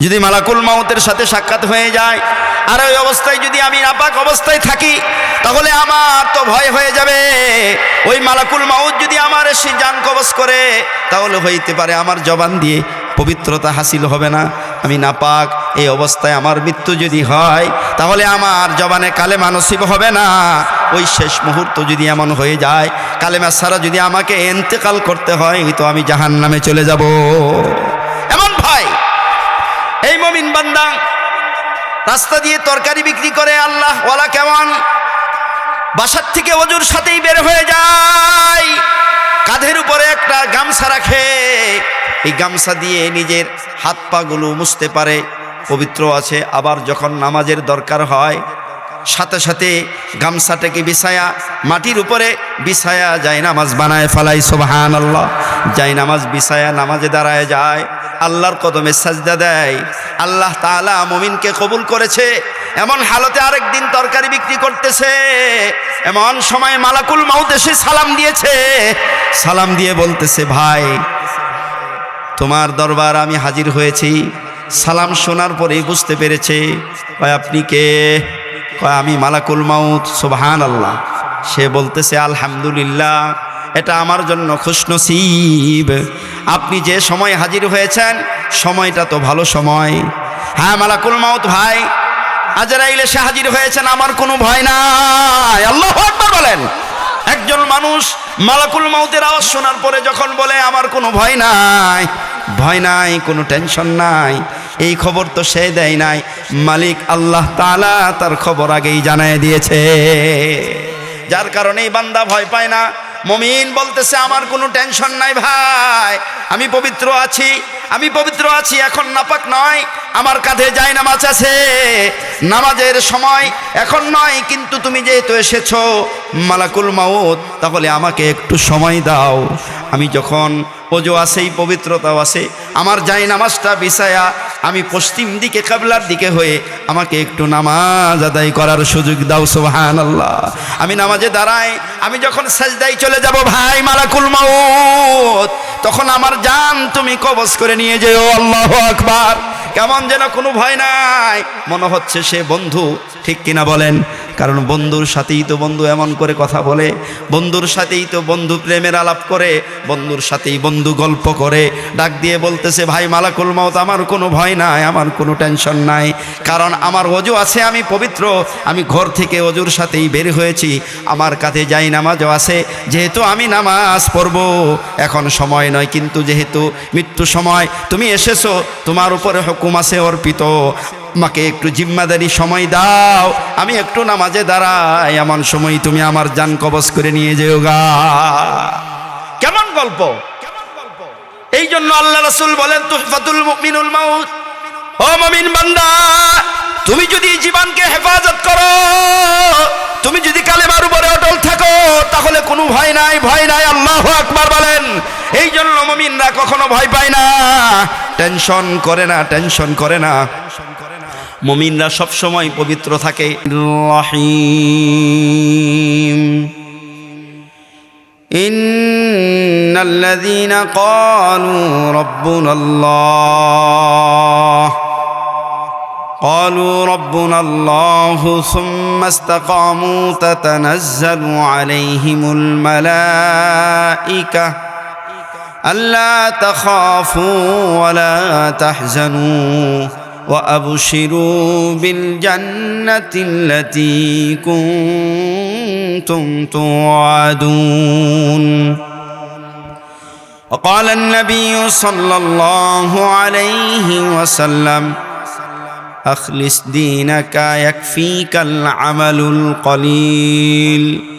যদি মালাকুল মাউতের সাথে সাক্ষাৎ হয়ে যায়, আর ওই অবস্থায় যদি আমি নাপাক অবস্থায় থাকি, তাহলে আমার তো ভয় হয়ে যাবে। ওই মালাকুল মাউত যদি আমার এসে যান কবচ করে, তাহলে হইতে পারে আমার জবান দিয়ে পবিত্রতা হাসিল হবে না। আমি নাপাক, এই অবস্থায় আমার মৃত্যু যদি হয়, তাহলে আমার জবানে কালে নসিব হবে না। ওই শেষ মুহূর্ত যদি এমন হয়ে যায়, কালেমা ছাড়া যদি আমাকে এন্তেকাল করতে হয়, তো আমি জাহান নামে চলে যাব এমন ভয় এই মমিন বান্দা। রাস্তা দিয়ে তরকারি বিক্রি করে আল্লাহ, ওয়ালা কেমন? বাসার থেকে অজুর সাথেই বের হয়ে যায়। কাঁধের উপরে একটা গামছা রাখে। এই গামছা দিয়ে নিজের হাত পাগুলো মুছতে পারে, পবিত্র আছে। আবার যখন নামাজের দরকার হয়, সাথে সাথে গামছাটাকে বিছায়া, মাটির উপরে বিছায়া যায়, নামাজ বানায় ফালাই সোবাহান আল্লাহ যাই নামাজ বিছায়া, নামাজে দাঁড়ায় যায়। আল্লাহর কদমে সাজদা দেয়। আল্লাহ তাআলা মমিনকে কবুল করেছে। এমন হালতে আরেকদিন তরকারি বিক্রি করতেছে। এমন সময় মালাকুল মাউত এসে সালাম দিয়েছে। সালাম দিয়ে বলতেছে, ভাই, তোমার দরবার আমি হাজির হয়েছি। সালাম শোনার পরেই বুঝতে পেরেছে। কয়, আপনি কে? কয়, আমি মালাকুল মাউত। সুবহান আল্লাহ সে বলতেছে, আলহামদুলিল্লাহ। এটা আমার জন্য খুশনসিব। আপনি যে সময় হাজির হয়েছেন, সময়টা তো ভালো সময়। হ্যাঁ মালাকুল মাউত ভাই, আজরাইলে সে হাজির হয়েছেন, আমার কোনো ভয় নাই। আল্লাহ আকবার বলেন। একজন মানুষ মালাকুল মাউতের আওয়াজ শোনার পরে যখন বলে, আমার কোনো ভয় নাই ভয় নাই, কোনো টেনশন নাই, এই খবর তো সে দেয় নাই, মালিক আল্লাহ তাআলা তার খবর আগেই জানায় দিয়েছে। যার কারণে বান্দা ভয় পায় না। মমিন বলতেছে, আমার কোনো টেনশন নাই ভাই, আমি পবিত্র আছি, আমি পবিত্র আছি, এখন নাপাক নয়, আমার কাঁধে যাই নামাজ আছে, নামাজের সময় এখন নয়, কিন্তু তুমি যেহেতু এসেছ মালাকুল মাউত, তাহলে আমাকে একটু সময় দাও। আমি যখন ওজো আছেই, পবিত্রতাও আছে। আমার যাই নামাজটা বিছায়া আমি পশ্চিম দিকে, কাবলার দিকে হয়ে আমাকে একটু নামাজ আদায় করার সুযোগ দাও সোহান আল্লাহ আমি নামাজে দাঁড়াই, আমি যখন সাজদাই চলে যাব, ভাই, মালাকুল মাউত। তখন আমার জান তুমি কবজ করে নিয়ে যেও, আল্লাহ আকবার। কেমন যেন কোনো ভয় নাই। মনে হচ্ছে সে বন্ধু, ঠিক কিনা বলেন? কারণ বন্ধুর সাথেই তো বন্ধু এমন করে কথা বলে, বন্ধুর সাথেই তো বন্ধু প্রেমের আলাপ করে, বন্ধুর সাথেই বন্ধু গল্প করে। ডাক দিয়ে বলতেছে, ভাই, মালাকুল মাউত, আমার কোনো ভয় নাই, আমার কোনো টেনশন নাই। কারণ আমার অজু আছে, আমি পবিত্র, আমি ঘর থেকে অজুর সাথেই বের হয়েছি। আমার কাছে যাই নামাজও আছে, যেহেতু আমি নামাজ পড়ব। এখন সময় নয়, কিন্তু যেহেতু মৃত্যু সময়, তুমি এসেছ, তোমার উপরে হুকুম আছে অর্পিত। আমাকে একটু জিম্মাদারি সময় দাও, আমি একটু নামাজে দাঁড়াই, এমন সময় তুমি আমার জান কবজ করে নিয়ে যেও গা। কেমন গল্প? এই জন্য আল্লাহ রাসূল বলেন, তুহফাতুল মুমিনুল মাউত। ও মুমিন বান্দা, তুমি যদি জীবনকে হেফাজত করো, তুমি যদি কালেমার উপরে অটল থাকো, তাহলে কোনো ভয় নাই ভয় নাই, আল্লাহ আকবার বলেন। এই জন্য মুমিনরা কখনো ভয় পায় না টেনশন করে না টেনশন করে না মুমিনরা সব সময় পবিত্র থাকে রহিম إن الذين قالوا ربنا الله قالوا ربنا الله ثم استقاموا تتنزل عليهم الملائكة ألا تخافوا ولا تحزنوا وأبشروا بالجنة التي كنتم توعدون. وقال النبي صلى الله عليه وسلم أخلص دينك يكفيك العمل القليل.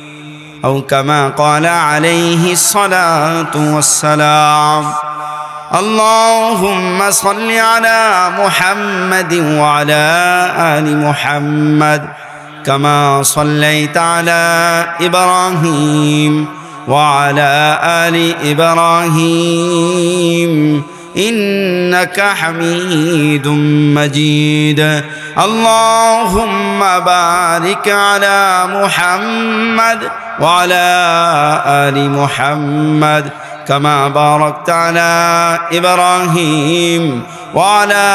أو كما قال عليه الصلاة والسلام. اللهم صل على محمد وعلى آل محمد كما صليت على إبراهيم وعلى آل إبراهيم. إنك حميد مجيد. اللهم بارك على محمد وعلى آل محمد كما باركت على إبراهيم وعلى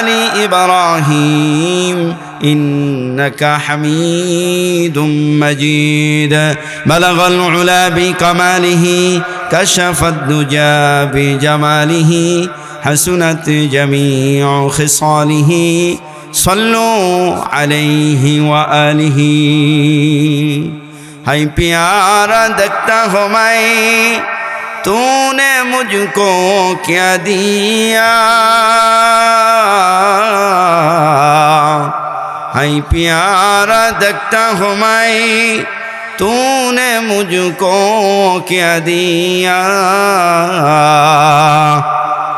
آل إبراهيم. إنك حميد مجيد. بلغ العلا بكماله كشف الدجى بجماله حسنت جميع خصاله صلوا عليه وآله ہے پیارا دکھتا ہو میں تو نے مجھ کو کیا دیا ہے پیارا دکھتا ہو میں तूने मुझको क्या दिया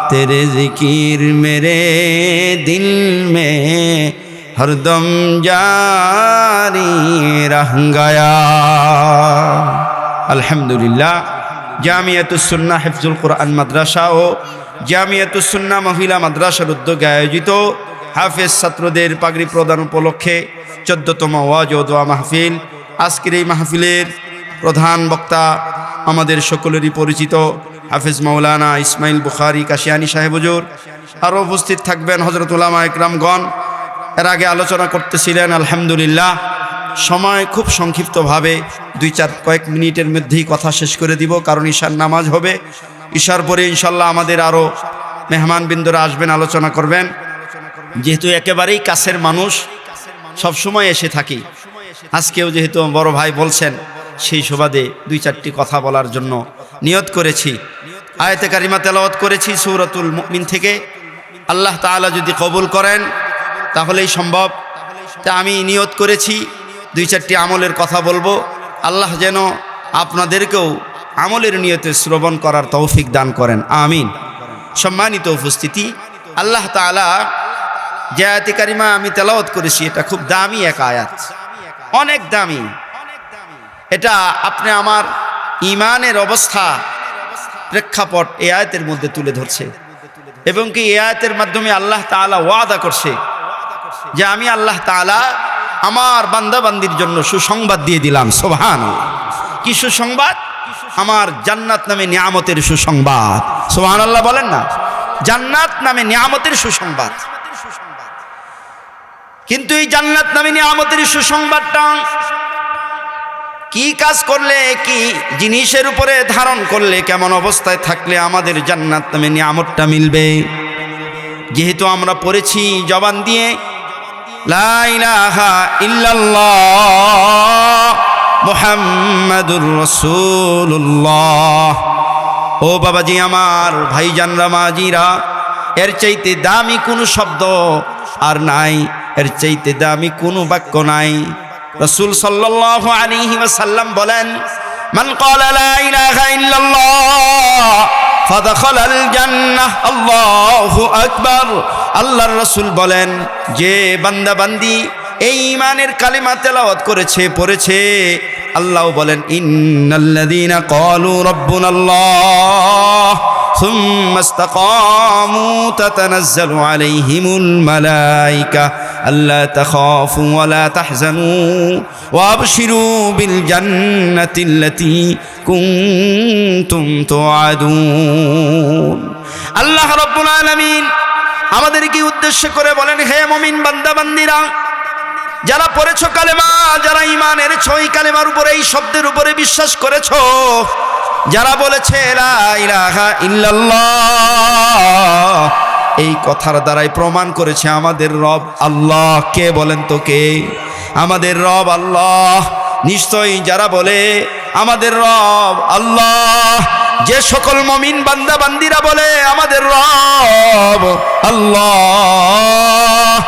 तेरे जिकिर मेरे दिल में हरदम जारी रह गया আলহামদুলিল্লাহ জামিয়াতুসন্না হেফজুল কোরআন মাদ্রাসা ও জামিয়াতুসন্না মহিলা মাদ্রাসার উদ্যোগে আয়োজিত হাফেজ ছাত্রদের পাগড়ি প্রদান উপলক্ষে চোদ্দতম ওয়াজ ও দোয়া মাহফিল আজকের এই মাহফিলের প্রধান বক্তা আমাদের সকলেরই পরিচিত হাফিজ মৌলানা ইসমাইল বুখারি কাশিয়ানি হুজুর। আরও উপস্থিত থাকবেন হজরতুল্লামা একরামগণ। এর আগে আলোচনা করতেছিলেন, আলহামদুলিল্লাহ। সময় খুব সংক্ষিপ্তভাবে, দুই চার কয়েক মিনিটের মধ্যেই কথা শেষ করে দিব, কারণ ঈশার নামাজ হবে। ঈশার পরে ইনশাল্লাহ আমাদের আরও মেহমানবৃন্দরা আসবেন, আলোচনা করবেন। যেহেতু একেবারেই কাছের মানুষ, সবসময় এসে থাকি। আজকেও যেহেতু বড় ভাই বলছেন, সেই সুবাদে দুই চারটি কথা বলার জন্য নিয়ত করেছি। আয়তে কারিমা তেলাওয়াত করেছি সৌরতুল মুমিন থেকে। আল্লাহ তাআলা যদি কবুল করেন, তাহলেই সম্ভব। তা আমি নিয়ত করেছি, দুই চারটি আমলের কথা বলব। আল্লাহ যেন আপনাদেরকেও আমলের নিয়তে শ্রবণ করার তৌফিক দান করেন, আমিন। সম্মানিত উপস্থিতি, আল্লাহ তাআলা যে আয়াতে কারিমা আমি তেলাওয়াত করেছি, এটা খুব দামি এক আয়াত। অনেক দামি। এটা আপনি আমার ইমানের অবস্থা প্রেক্ষাপট এ আয়াতের মধ্যে তুলে ধরছে। এবং কি এ আয়াতের মাধ্যমে আল্লাহ তাআলা ওয়াদা করছে যে আমি আল্লাহ তাআলা আমার বান্দাবান্দির জন্য সুসংবাদ দিয়ে দিলাম। সোহান কি সুসংবাদ? আমার জান্নাত নামে নিয়ামতের সুসংবাদ। সোহান আল্লাহ বলেন না। জান্নাত নামে নিয়ামতের সুসংবাদ। কিন্তু এই জান্নাত নামে নিয়ামতের সুসংবাদটা কি কাজ করলে, কি জিনিসের উপরে ধারণ করলে, কেমন অবস্থায় থাকলে আমাদের জান্নাত নামে নিয়ামতটা মিলবে? যেহেতু আমরা পড়েছি জবান দিয়ে ও বাবাজি আমার, ভাইজানরা, মাজিরা, এর চাইতে দামি কোনো শব্দ আর নাই। এর চাইতে দামি কোনো বাক্য নাই। রসুল আলাইহি সাল্লাম বলেন, মান আল্লাহর রসুল বলেন, যে বান্দা বান্দি এই ইমানের কালিমা তেলাওয়াত করেছে, পড়েছে আল্লাহ বলেন, ইন্নাল্লাযীনা ক্বালু রাব্বুনাল্লাহ সুম্মা ইসতাকামু তাতানাজ্জালু আলাইহিমুল মালায়েকা আল্লা তাখাফু ওয়া লা তাহজানু ওয়া আবশিরু বিল জান্নাতি আল্লাতী কুনতুম তুআদুন। আল্লাহ রাব্বুল আলামিন আমাদেরকে উদ্দেশ্য করে বলেন, হে মুমিন বান্দা বান্দিরা যারা পড়েছ কালেমা, যারা ইমানের ছই কালেমার উপরে, এই শব্দের উপরে বিশ্বাস করেছ, যারা বলেছে এই কথার দ্বারাই প্রমাণ করেছে আমাদের রব আল্লাহ। কে বলেন তো কে? আমাদের রব আল্লাহ। নিশ্চয়ই যারা বলে আমাদের রব আল্লাহ, যে সকল মমিন বান্দা বান্দিরা বলে আমাদের রব আল্লাহ।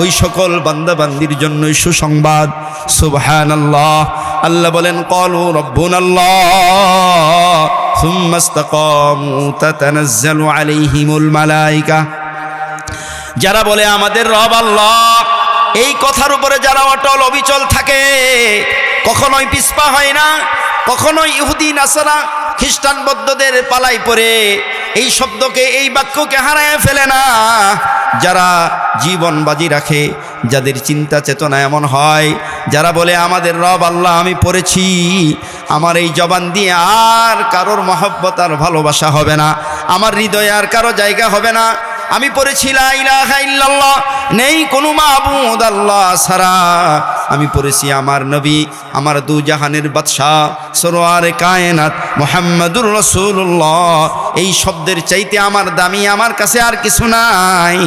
ওই সকল বান্দাবান্দির জন্যই সুসংবাদ। সুবহান আল্লাহ আল্লাহ বলেন, কলু রব্বুন আল্লাহ যারা বলে, আমাদের রব আল্লাহ, এই কথার উপরে যারা অটল অবিচল থাকে, কখনোই পিসপা হয় না, কখনোই ইহুদি, নাসারা খ্রিস্টান বৌদ্ধদের পালাই পরে এই শব্দকে, এই বাক্যকে হারায় ফেলে না। যারা জীবন বাজি রাখে, যাদের চিন্তা চেতনা এমন হয়, যারা বলে, আমাদের রব আল্লাহ, আমি পড়েছি, আমার এই জবান দিয়ে আর কারোর মহব্বত আর ভালোবাসা হবে না, আমার হৃদয়ে আর কারও জায়গা হবে না। আমি পড়েছি নেই কোনো মাবুদ আল্লাহ ছাড়া। আমি পড়েছি আমার নবী, আমার দু জাহানের বাদশাহ, সরোয়ার কায়নাত, মোহাম্মদুর রসুল্লাহ এই শব্দের চাইতে আমার দামি আমার কাছে আর কিছু নাই।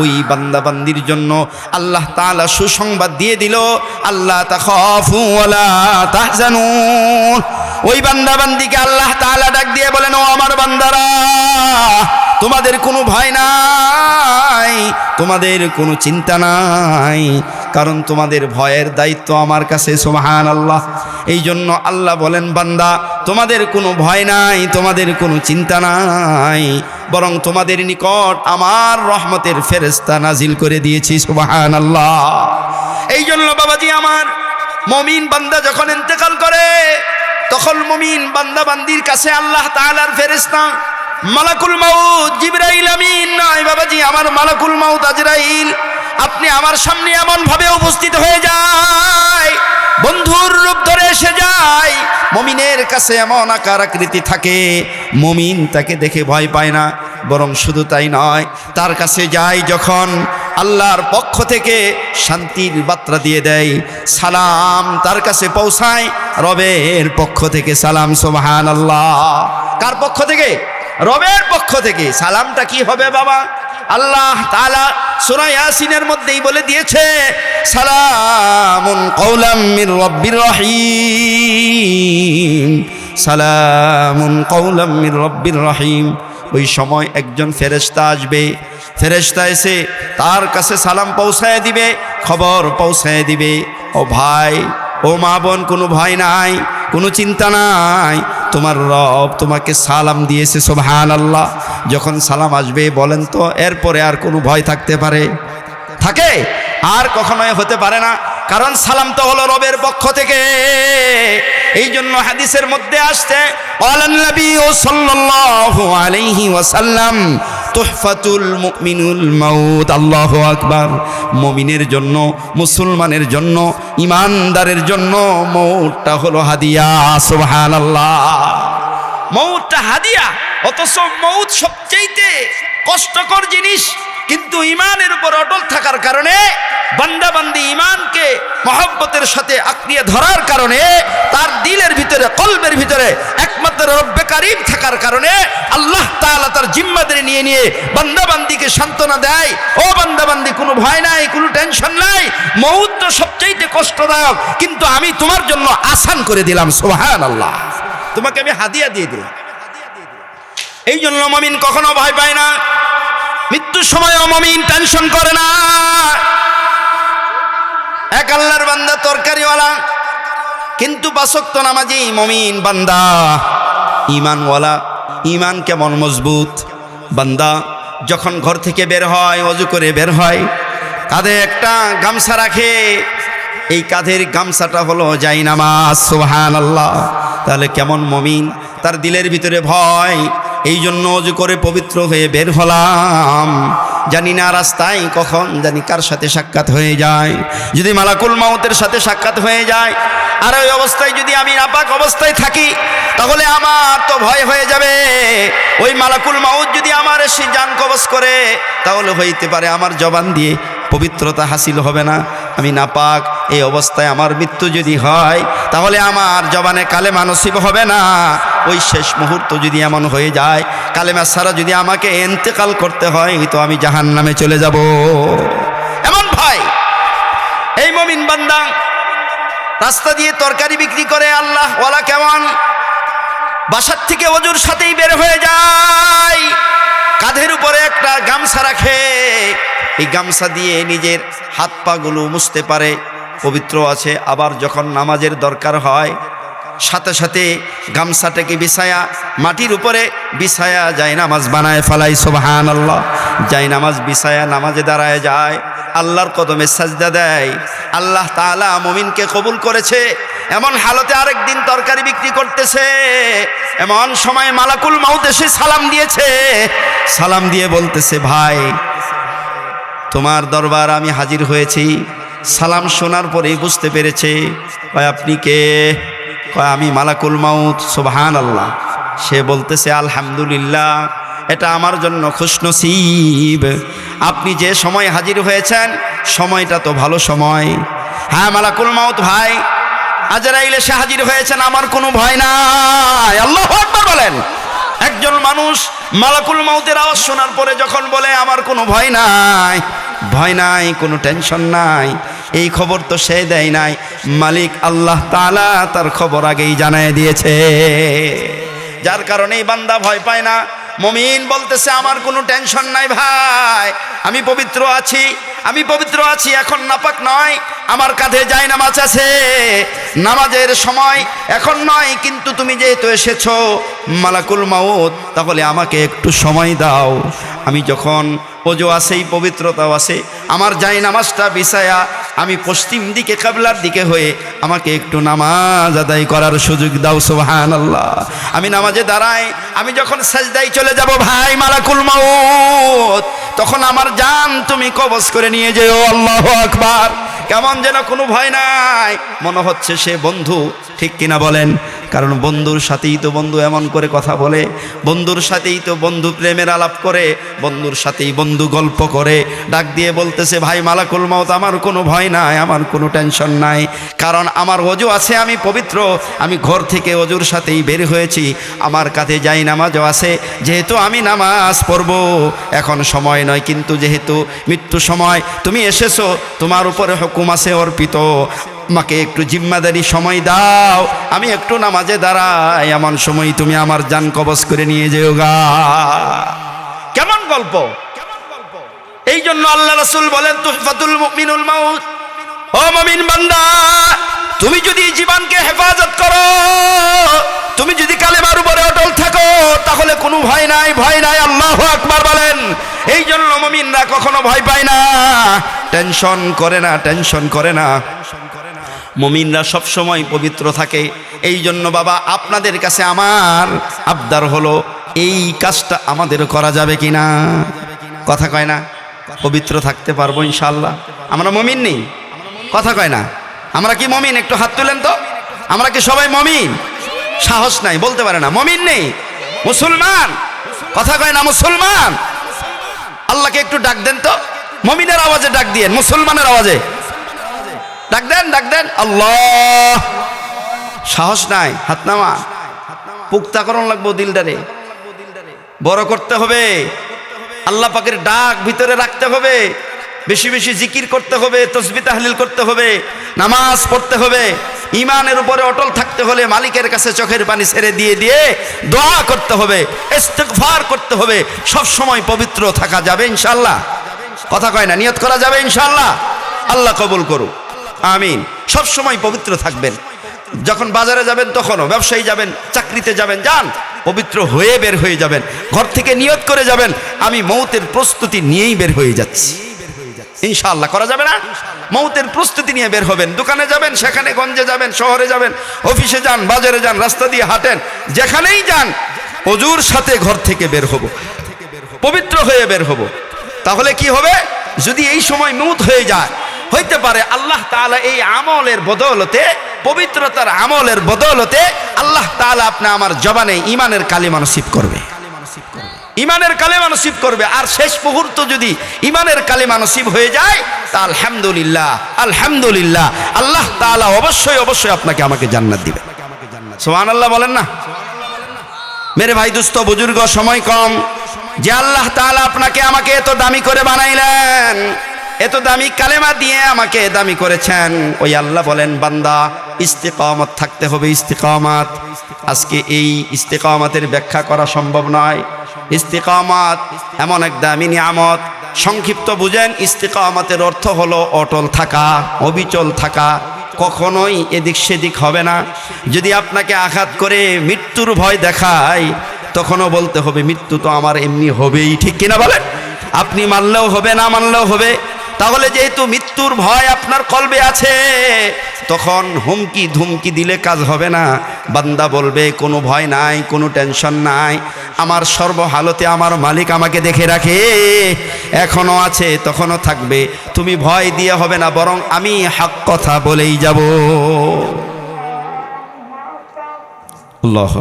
ওই বান্দাবান্দির জন্য আল্লাহ তালা সুসংবাদ দিয়ে দিল আল্লাহ তাহজানুন। ওই বান্দাবান্দিকে আল্লাহ তাআলা ডাক দিয়ে বলেন, ও আমার বান্দারা তোমাদের কোনো ভয় নাই, তোমাদের কোনো চিন্তা নাই, কারণ তোমাদের ভয়ের দায়িত্ব আমার কাছে সোহান আল্লাহ এই জন্য আল্লাহ বলেন, বান্দা, তোমাদের কোনো ভয় নাই, তোমাদের কোনো চিন্তা নাই, বরং তোমাদের নিকট আমার রহমতের ফেরেস্তা নাজিল করে দিয়েছি সোহান আল্লাহ এই জন্য বাবাজি আমার, মমিন বান্দা যখন ইন্তেকাল করে, তখন মমিন বান্দা বান্দির কাছে আল্লাহ তাআলার ফেরেস্তা মালাকুল মাউত, জিব্রাইল আমিন। নয় বাবাজি, আমার মালাকুল মাউত আজরাইল। আপনি আমার সামনে এমন ভাবে উপস্থিত হয়ে যায়, বন্ধুর রূপ ধরে এসে যায়। মমিনের কাছে এমন আকার আকৃতি থাকে, মমিন তাকে দেখে ভয় পায় না, বরং শুধু তাই নয়, তার কাছে যায় যখন আল্লাহর পক্ষ থেকে শান্তির বার্তা দিয়ে দেয়, সালাম তার কাছে পৌঁছায়, রবের পক্ষ থেকে সালাম সোহান আল্লাহ কার পক্ষ থেকে? রবের পক্ষ থেকে। সালামটা কি হবে বাবা? আল্লাহ তালা সূরা ইয়াসিনের মধ্যেই বলে দিয়েছে, সালামুন কওলাম মির কওলাম মির রহিম। ওই সময় একজন ফেরেশতা আসবে। ফেরেশতা এসে তার কাছে সালাম পৌঁছায় দিবে, খবর পৌঁছায় দিবে। ও ভাই, ও মা বোন, কোনো ভয় নাই, কোনো চিন্তা নাই। তোমার রব তোমাকে সালাম দিয়েছে সোভান আল্লাহ যখন সালাম আসবে, বলেন তো, এরপরে আর কোনো ভয় থাকতে পারে? থাকে? আর কখনোই হতে পারে না। কারণ সালাম তো হলো রবের পক্ষ থেকে। এই জন্য হাদিসের মধ্যে আসছে নবী ও ওয়াসাল্লাম তোহফাতুল মিনুল মাউত, আল্লাহ আকবার। মমিনের জন্য, মুসলমানের জন্য, ইমানদারের জন্য মৌটটা হলো হাদিয়া সোহান আল্লাহ মৌটটা হাদিয়া, অথচ মৌত সবচেয়েতে কষ্টকর জিনিস কিন্তু ইমানের উপর অটল থাকার কারণে, বান্দাবান্দি ইমানকে মহব্বতের সাথে আঁকড়িয়ে ধরার কারণে, তার দিলের ভিতরে, কলবের ভিতরে একমাত্র রব্বে কারিম থাকার কারণে আল্লাহ তাআলা তার জিম্মাদারি নিয়ে নিয়ে বান্দাবান্দিকে সান্ত্বনা দেয়। ও বান্দাবান্দি, কোনো ভয় নাই, কোনো টেনশন নাই। মৌত সবচাইতে কষ্টদায়ক, কিন্তু আমি তোমার জন্য আসান করে দিলাম সোহান আল্লাহ তোমাকে আমি হাদিয়া দিয়ে দিলাম। এই জন্য মমিন কখনো ভয় পায় না। মৃত্যুর সময়ও মমিন টেনশন করে না। এক আল্লাহর বান্দা তরকারিওয়ালা, কিন্তু বাসক্ত নামাজি মমিন বান্দা। ইমানওয়ালা, ইমান কেমন মজবুত? বান্দা, যখন ঘর থেকে বের হয়, অজু করে বের হয়, কাঁধে একটা গামছা রাখে, এই কাঁধের গামছাটা হলো যাই নামাজ সোহান আল্লাহ তাহলে কেমন মমিন? তার দিলের ভিতরে ভয় এই জন্য অজু করে পবিত্র হয়ে বের হলাম। জানি না রাস্তায় কখন, জানি কার সাথে সাক্ষাৎ হয়ে যায়। যদি মালাকুল মাউতের সাথে সাক্ষাৎ হয়ে যায়, আর ওই অবস্থায় যদি আমি নাপাক অবস্থায় থাকি, তাহলে আমার তো ভয় হয়ে যাবে। ওই মালাকুল মাউত যদি আমার এসে যান কবচ করে, তাহলে হইতে পারে আমার জবান দিয়ে পবিত্রতা হাসিল হবে না। আমি নাপাক, এই অবস্থায় আমার মৃত্যু যদি হয়, তাহলে আমার জবানে কালে নসিব হবে না। ওই শেষ মুহূর্ত যদি এমন হয়ে যায়, কালেমা সারা যদি আমাকে এন্তেকাল করতে হয়, তো আমি জাহান নামে চলে যাব। এমন ভাই, এই মমিন বান্দা, রাস্তা দিয়ে তরকারি বিক্রি করে আল্লাহ ওয়ালা কেমন? বাসার থেকে অজুর সাথেই বের হয়ে যায়। কাঁধের উপরে একটা গামছা রাখে। এই গামছা দিয়ে নিজের হাত পাগুলো মুছতে পারে, পবিত্র আছে। আবার যখন নামাজের দরকার হয় সাথে সাথে গামছাটাকে বিছায়া, মাটির উপরে বিছায়া যায় নামাজ বানায় ফালাই সোবাহান আল্লাহ যাই নামাজ বিছায়া নামাজে দাঁড়ায় যায়, আল্লাহর কদমে সাজদা দেয়। আল্লাহ তাআলা মমিনকে কবুল করেছে, এমন হালতে আরেক দিন তরকারি বিক্রি করতেছে, এমন সময় মালাকুল মাউত এসে সালাম দিয়েছে। সালাম দিয়ে বলতেছে, ভাই, তোমার দরবার আমি হাজির হয়েছি। সালাম শোনার পরেই বুঝতে পেরেছে কয় আপনি কে? কয় আমি মালাকুল মাউত সুবহান আল্লাহ সে বলতেছে, আলহামদুলিল্লাহ, এটা আমার জন্য খুশনসিব। আপনি যে সময় হাজির হয়েছেন, সময়টা তো ভালো সময়। হ্যাঁ মালাকুল মাউত ভাই, আজরাইল এসে হাজির হয়েছেন, আমার কোনো ভয় নাই। আল্লাহ আকবার বলেন। একজন মানুষ মালাকুল মাউতের আওয়াজ শোনার পরে যখন বলে, আমার কোনো ভয় নাই ভয় নাই, কোনো টেনশন নাই। এই খবর তো সে দেয় নাই। মালিক আল্লাহ তাআলা তার খবর আগেই জানায় দিয়েছে। যার কারণে বান্দা ভয় পায় না। মমিন বলতেছে, আমার কোনো টেনশন নাই ভাই। আমি পবিত্র আছি। আমি পবিত্র আছি, এখন নাপাক নয়। আমার কাঁধে যাই নামাজ আছে। নামাজের সময় এখন নয়, কিন্তু তুমি যেহেতু এসেছ মালাকুল মাউত, তাহলে আমাকে একটু সময় দাও। আমি যখন ওজো আছে পবিত্রতাও আছে। আমার যাই নামাজটা বিছায়া আমি পশ্চিম দিকে, কাবলার দিকে হয়ে আমাকে একটু নামাজ আদায় করার সুযোগ দাও সোহান আল্লাহ আমি নামাজে দাঁড়াই, আমি যখন সাজদাই চলে যাব, ভাই, মালাকুল মাউত। তখন আমার জান তুমি কবজ করে নিয়ে যেও, আল্লাহ আকবার। কেমন যেন কোনো ভয় নাই। মনে হচ্ছে সে বন্ধু ঠিক কিনা বলেন? কারণ বন্ধুর সাথেই তো বন্ধু এমন করে কথা বলে, বন্ধুর সাথেই তো বন্ধু প্রেমের আলাপ করে, বন্ধুর সাথেই বন্ধু গল্প করে। ডাক দিয়ে বলতেছে, ভাই, মালাকুল মাউত আমার কোনো ভয় নাই, আমার কোনো টেনশন নাই। কারণ আমার অজু আছে, আমি পবিত্র, আমি ঘর থেকে অজুর সাথেই বের হয়েছি। আমার কাছে যাই নামাজও আছে, যেহেতু আমি নামাজ পড়ব, এখন সময় নয়, কিন্তু যেহেতু মৃত্যু সময়, তুমি এসেছ, তোমার উপরে হুকুম আছে অর্পিত। আমাকে একটু জিম্মাদারি সময় দাও, আমি একটু নামাজে দাঁড়াই, এমন সময় তুমি আমার জান কবজ করে নিয়ে যেও গা। কেমন গল্প? এই জন্য আল্লাহ রাসূল বলেন, তুহফাতুল মুমিনুল মাউত। ও মুমিন বান্দা তুমি যদি জীবনকে হেফাজত করো, তুমি যদি কালেমার উপরে অটল থাকো, তাহলে কোনো ভয় নাই ভয় নাই। আল্লাহ আকবার বলেন। এই জন্য মুমিনরা কখনো ভয় পায় না। টেনশন করে না, টেনশন করে না। মমিনরা সব সময় পবিত্র থাকে। এই জন্য বাবা, আপনাদের কাছে আমার আবদার হলো, এই কাজটা আমাদের করা যাবে কি না কথা কয় না? পবিত্র থাকতে পারব ইনশাল্লাহ আমরা মমিন নেই। কথা কয় না? আমরা কি মমিন? একটু হাত তুলেন তো। আমরা কি সবাই মমিন? সাহস নাই, বলতে পারে না। মমিন নেই। মুসলমান? কথা কয় না, মুসলমান? আল্লাহকে একটু ডাক দেন তো। মমিনের আওয়াজে ডাক দিয়েন, মুসলমানের আওয়াজে। ডাক দেন ডাক দেন। আল্লাহ! সাহস নাই, হাত নামা। পুক্তাকরণ লাগবো দিলদারে বড় করতে হবে। আল্লাহ পাকের ডাক ভিতরে রাখতে হবে। বেশি বেশি জিকির করতে হবে, তসবি তাহলিল করতে হবে, নামাজ পড়তে হবে ইমানের উপরে অটল থাকতে হলে মালিকের কাছে চোখের পানি ছেড়ে দিয়ে দিয়ে দোয়া করতে হবে, ইস্তেগফার করতে হবে, সব সময় পবিত্র থাকা যাবে ইনশাল্লাহ কথা কয় না, নিয়ত করা যাবে ইনশাল্লাহ আল্লাহ কবুল করুক। আমিন। সব সময় পবিত্র থাকবেন। যখন বাজারে যাবেন তখনও ব্যবসায়ী যাবেন, চাকরিতে যাবেন, যান, পবিত্র হয়ে বের হয়ে যাবেন। ঘর থেকে নিয়ত করে যাবেন, আমি মৌতের প্রস্তুতি নিয়েই বের হয়ে যাচ্ছি। ইনশাআল্লাহ করা যাবে না। মৌতের প্রস্তুতি নিয়ে বের হবেন। দোকানে যাবেন, সেখানে গঞ্জে যাবেন, শহরে যাবেন, অফিসে যান, বাজারে যান, রাস্তা দিয়ে হাঁটেন, যেখানেই যান, অজুর সাথে ঘর থেকে বের হব। পবিত্র হয়ে বের হব। তাহলে কি হবে? যদি এই সময় মৌত হয়ে যায়, হইতে পারে আল্লাহ তাআলা এই আমলের বদৌলতে, পবিত্রতার আমলের বদৌলতে আল্লাহ তাআলা আপনি আমার জবানে ইমানের কালিমা নসিব করবে। ইমানের কালেমা নসিব করবে। আর শেষ মুহূর্ত যদি ইমানের কালেমা নসিব হয়ে যায়, তা আলহামদুলিল্লাহ আলহামদুলিল্লাহ। আল্লাহ তাআলা অবশ্যই অবশ্যই আপনাকে আমাকে জান্নাত দিবে। সোহান আল্লাহ বলেন না? মেরে ভাই, দুস্থ বুজুর্গ, সময় কম। যে আল্লাহ তাআলা আপনাকে আমাকে এত দামি করে বানাইলেন, এত দামি কালেমা দিয়ে আমাকে দামি করেছেন, ওই আল্লাহ বলেন, বান্দা, ইস্তেকামত থাকতে হবে, ইস্তেকামাত। আজকে এই ইস্তেকামাতের ব্যাখ্যা করা সম্ভব নয়। ইস্তেকামাত, এমন এক দামি নিয়ামত। সংক্ষিপ্ত বুঝেন, ইস্তেকামাতের অর্থ হলো অটল থাকা, অবিচল থাকা, কখনোই এদিক সেদিক হবে না। যদি আপনাকে আঘাত করে মৃত্যুর ভয় দেখায়, তখনও বলতে হবে, মৃত্যু তো আমার এমনি হবেই। ঠিক কিনা বলেন? আপনি মানলেও হবে, না মানলেও হবে। তাহলে যেহেতু মৃত্যুর ভয় আপনার কলবে আছে। তখন হুমকি ধুমকি দিলে কাজ হবে না। বান্দা বলবে, কোনো ভয় নাই, কোনো টেনশন নাই। আমার সর্বহালতে আমার মালিক আমাকে দেখে রাখে। এখনও আছে, তখনও থাকবে। তুমি ভয় দিয়ে হবে না, বরং আমি হাক কথা বলেই যাব। আল্লাহ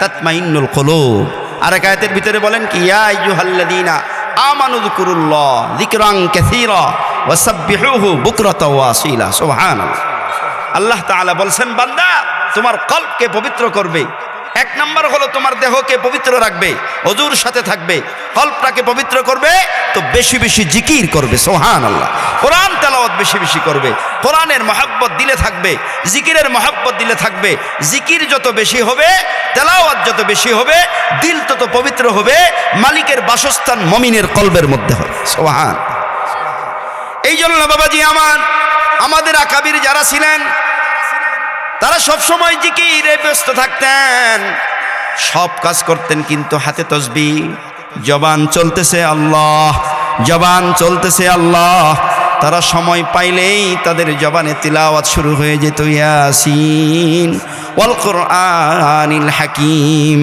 তাতমাইন্নুল কুলুব। আরেক আয়াতের ভিতরে বলেন কি, ইয়া আইয়ুহাল্লাযীনা আমানু যিকুরুল্লাহ যিকরান কাসীরা, ওয়াসাব্বিহুহু বুকরাতা ওয়া আসীলা সুবহানাল্লাহ। আল্লাহ তাআলা বলছেন, বান্দা, তোমার কলবকে পবিত্র করবে। এক নম্বর হলো তোমার দেহকে পবিত্র রাখবে, অজুর সাথে থাকবে। কল্পটাকে পবিত্র করবে, তো বেশি বেশি জিকির করবে সোহান আল্লাহ কোরআন তেলাওয়াত বেশি বেশি করবে। কোরআনের মহাব্বত দিলে থাকবে, জিকিরের মহাব্বত দিলে থাকবে। জিকির যত বেশি হবে, তেলাওয়াত যত বেশি হবে, দিল তত পবিত্র হবে, মালিকের বাসস্থান মমিনের কলবের মধ্যে হবে। সোহান এই জন্য বাবাজি, আমার, আমাদের আকাবির যারা ছিলেন, তারা সব সময় জিকিরে ব্যস্ত থাকতেন। সব কাজ করতেন কিন্তু হাতে তসবি। জবান চলতেছে আল্লাহ, জবান চলতেছে আল্লাহ। তারা সময় পাইলেই তাদের জবানে তিলাওয়াত শুরু হয়ে যেত, ইয়াসিন ওয়াল কোরআনিল হাকিম,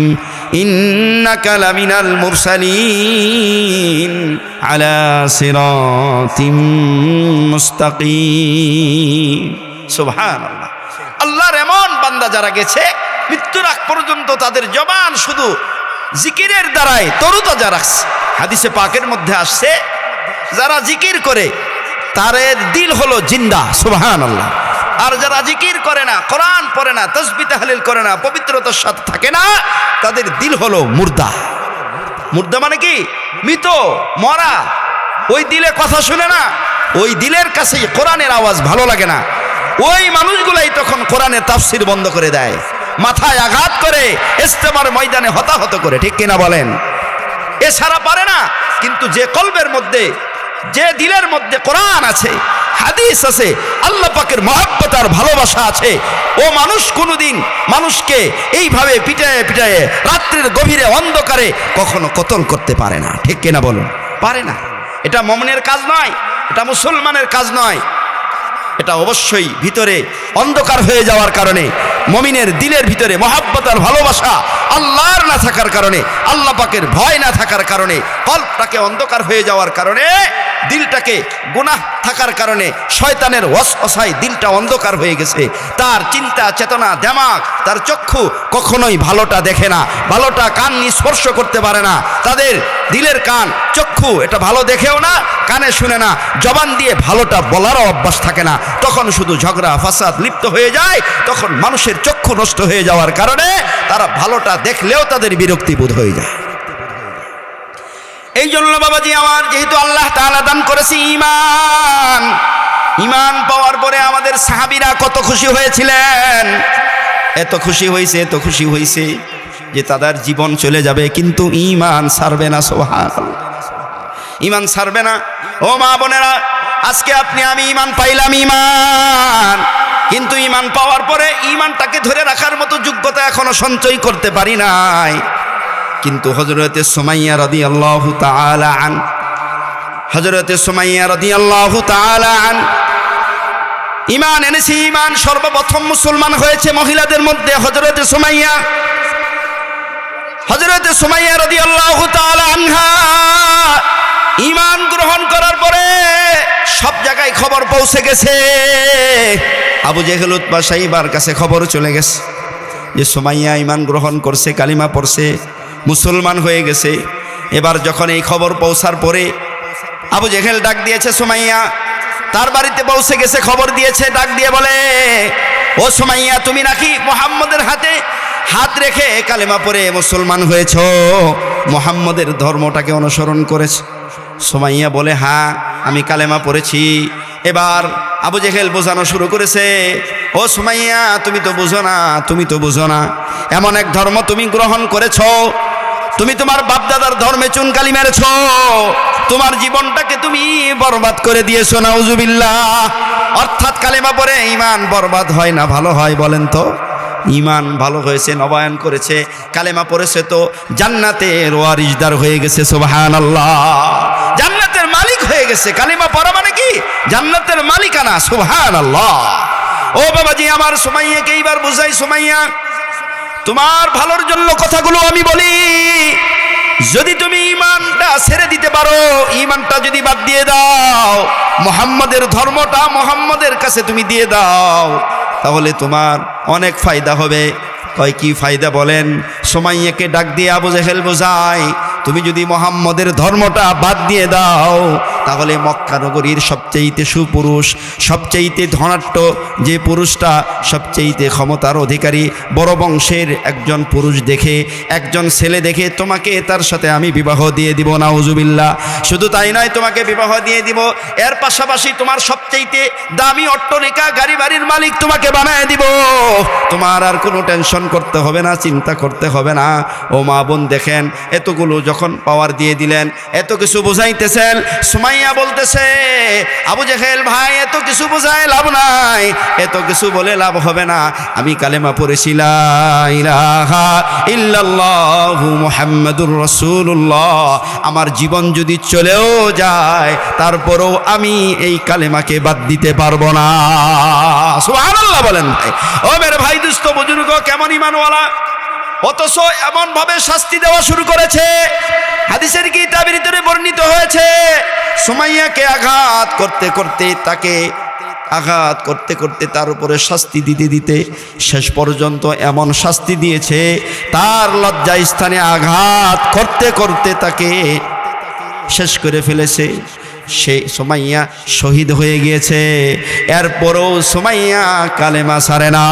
ইন্নাকা লামিনাল মুরসালিন আলা সিরাতিম মুস্তাকিম। সুবহানাল্লাহ। আল্লাহর এমন বান্দা যারা গেছে, মৃত্যুর আগ পর্যন্ত তাদের জবান শুধু জিকিরের দ্বারাই তরুতাজা রাখছে। হাদিসে পাকের মধ্যে আসছে, যারা জিকির করে তাদের দিল হলো জিন্দা সুবহান আল্লাহ আর যারা জিকির করে না, কোরআন পড়ে না, তসবি তাহলিল করে না, পবিত্রতার সাথে থাকে না, তাদের দিল হলো মুর্দা। মুর্দা মানে কি? মৃত, মরা। ওই দিলে কথা শুনে না, ওই দিলের কাছে কোরআনের আওয়াজ ভালো লাগে না। ওই মানুষগুলাই তখন কোরআনের তাফসির বন্ধ করে দেয়। মাথায় আঘাত করে ইস্তেমার ময়দানে হতাহত করে, ঠিক কিনা বলেন? এছাড়া পারে না, কিন্তু যে কলবের মধ্যে যে দিলের মধ্যে কোরআন আছে, হাদিস আছে, আল্লাহ পাকের মহাব্বত আর ভালোবাসা আছে, ও মানুষ কোনোদিন মানুষকে এইভাবে পিটায়ে পিটায়ে রাত্রির গভীরে অন্ধকারে কখনো কতল করতে পারে না। ঠিক কিনা বলুন? পারে না। এটা মমনের কাজ নয়, এটা মুসলমানের কাজ নয়। এটা অবশ্যই ভিতরে অন্ধকার হয়ে যাওয়ার কারণে, মমিনের দিলের ভিতরে মহাব্বত আর ভালোবাসা আল্লাহর না থাকার কারণে, আল্লাহ পাকের ভয় না থাকার কারণে, কল্পটাকে অন্ধকার হয়ে যাওয়ার কারণে দিলটাকে গুনাহ থাকার কারণে শয়তানের ওয়াস অসাই দিলটা অন্ধকার হয়ে গেছে। তার চিন্তা, চেতনা দেমাগ তার চক্ষু কখনোই ভালোটা দেখে না। ভালোটা কান নিয়ে স্পর্শ করতে পারে না। তাদের দিলের কান, চক্ষু এটা ভালো দেখেও না, কানে শুনে না। জবান দিয়ে ভালোটা বলারও অভ্যাস থাকে না। তখন শুধু ঝগড়া, ফাসাদ লিপ্ত হয়ে যায়। তখন মানুষের চক্ষু নষ্ট হয়ে যাওয়ার কারণে তারা ভালোটা দেখলেও তাদের বিরক্তি বোধ হয়ে যায়। এই জন্য বাবাজি আমার যেহেতু আল্লাহ তাআলা দান করেছে ইমান ইমান পাওয়ার পরে আমাদের সাহাবিরা কত খুশি হয়েছিলেন। এত খুশি হয়েছে এত খুশি হয়েছে যে তাদের জীবন চলে যাবে, কিন্তু ইমান সারবে না সোহান ইমান সারবে না। ও মা বোনেরা, আজকে আপনি আমি ইমান পাইলাম ইমান কিন্তু ইমান পাওয়ার পরে ইমানটাকে ধরে রাখার মতো যোগ্যতা এখনও সঞ্চয় করতে পারি নাই। কিন্তু হজরতে সোমাইয়া রদি আল্লাহ আন হজরতে সোমাইয়া রদি আল্লাহ আন ইমান এনেছি ইমান সর্বপ্রথম মুসলমান হয়েছে মহিলাদের মধ্যে হজরতে সোমাইয়া হজরতে সোমাইয়া রদি আল্লাহ আনহা ইমান গ্রহণ করার পরে সব জায়গায় খবর পৌঁছে গেছে। আবু জেহেল উৎপা সাহিবার কাছে খবর চলে গেছে যে সোমাইয়া ইমান গ্রহণ করছে, কালিমা পড়ছে। মুসলমান হয়ে গেছে। এবার যখন এই খবর পৌঁছার পরে আবু জেহেল ডাক দিয়েছে, সোমাইয়া, তার বাড়িতে পৌঁছে গেছে, খবর দিয়েছে, ডাক দিয়ে বলে, ও সোমাইয়া, তুমি নাকি মোহাম্মদের হাতে হাত রেখে কালেমা পরে মুসলমান হয়েছ? মোহাম্মদের ধর্মটাকে অনুসরণ করেছ? সোমাইয়া বলে হ্যাঁ আমি কালেমা পড়েছি। এবার আবু জেহেল বোঝানো শুরু করেছে, ও সুমাইয়া, তুমি তো বুঝো না, তুমি তো বুঝো না। এমন এক ধর্ম তুমি গ্রহণ করেছ তুমি তোমার বাপদাদার ধর্মে চুনকালি মেরেছ। তোমার জীবনটাকে তুমি বরবাদ করে দিয়েছ, নাউজুবিল্লাহ। অর্থাৎ কালেমা পরে ইমান বরবাদ হয় না, ভালো হয় বলেন তো? ইমান ভালো হয়েছে, নবায়ন করেছে, কালেমা পড়েছে তো। জান্নাতের ওয়ারিশদার হয়ে গেছে সোবাহান আল্লাহ জান্নাতের মালিক হয়ে গেছে, কালেমা পড়া মানে কি? জান্নাতের মালিকানা সুবহান আল্লাহ ও বাবাজি, আমার সুমাইয়াকে এইবার বুঝাই, সুমাইয়া। তোমার ভালোর জন্য কথাগুলো আমি বলি। যদি তুমি ইমানটা ছেড়ে দিতে পারো, ইমানটা যদি বাদ দিয়ে দাও, মোহাম্মদের ধর্মটা মোহাম্মদের কাছে তুমি দিয়ে দাও, তাহলে তোমার অনেক ফায়দা হবে। কয় কি ফায়দা বলেন? সোমাইয়াকে ডাক দিয়ে আবু জেহেল বোঝায়, তুমি যদি মোহাম্মদের ধর্মটা বাদ দিয়ে দাও, তাহলে মক্কা নগরীর সবচেয়েতে সুপুরুষ সবচেয়েতে ধনাট্য যে পুরুষটা সবচেয়েতে ক্ষমতার অধিকারী, বড় বংশের একজন পুরুষ দেখে, একজন ছেলে দেখে তোমাকে তার সাথে আমি বিবাহ দিয়ে দিব না উজুবিল্লা শুধু তাই নয়, তোমাকে বিবাহ দিয়ে দিব। এর পাশাপাশি তোমার সবচেয়েতে দামি অট্টলিকা গাড়ি বাড়ির মালিক তোমাকে বানায় দিব। তোমার আর কোনো টেনশন করতে হবে না, চিন্তা করতে হবে না। ও মা বোন দেখেন, এতগুলো যখন পাওয়ার দিয়ে দিলেন, এত কিছু বুঝাইতেছেন, সুমাইয়া বলতেছে, আবু জেহেল ভাই, এত কিছু বোঝায় লাভ নাই, এত কিছু বলে লাভ হবে না। আমি কালেমা পড়েছি, লা ইল্লাল্লাহু আমার জীবন যদি চলেও যায়, তারপরেও আমি এই কালেমাকে বাদ দিতে পারব না। সুবহানাল্লাহ বলেন ভাই। ও মেরে ভাই, দুস্থ বুজুর্গ, কেমন ইমানওয়ালা। অথচ এমন ভাবে শাস্তি দেওয়া শুরু করেছে। হাদিসের কিতাবের ভিতরে বর্ণিত হয়েছে, সুমাইয়াকে আঘাত করতে করতে তাকে আঘাত করতে করতে তার উপরে শাস্তি দিতে দিতে শেষ পর্যন্ত এমন শাস্তি দিয়েছে, তার লজ্জা স্থানে আঘাত করতে করতে তাকে শেষ করে ফেলেছে। সে সোমাইয়া শহীদ হয়ে গিয়েছে। এরপরও সোমাইয়া কালেমা সারে না।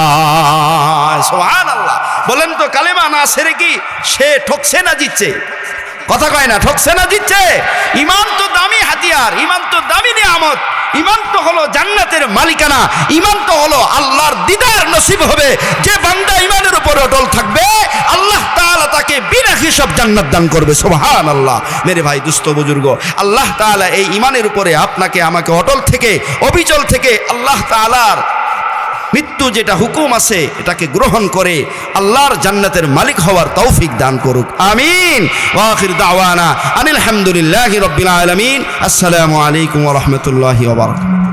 সোহান বলেন তো, কালেমা না সেরে কি সে ঠকছে না জিতছে? কথা কয় না, ঠকছে না জিতছে? ইমান তো দামি হাতিয়ার, ইমান তো দামি নিয়ামত, ইমান তো হলো জান্নাতের মালিকানা, ইমান তো হলো আল্লাহর দিদার নসিব হবে। যে বান্দা ইমানের উপর অটল থাকবে, আল্লাহ তাআলা তাকে বিনা হিসাব জান্নাত দান করবে সুবহান আল্লাহ মেরে ভাই, দুস্থ বুজুর্গ, আল্লাহ তাআলা এই ইমানের উপরে আপনাকে, আমাকে অটল থেকে, অবিচল থেকে আল্লাহ তাআলার মৃত্যু যেটা হুকুম আছে, এটাকে গ্রহণ করে আল্লাহর জান্নাতের মালিক হওয়ার তৌফিক দান করুক। আমিন। ওয়াখির দাওয়ানা আনিল হামদুলিল্লাহি রাব্বিল আলামিন। আসসালামু আলাইকুম রাহমাতুল্লাহি ওয়া বারাকাতুহু।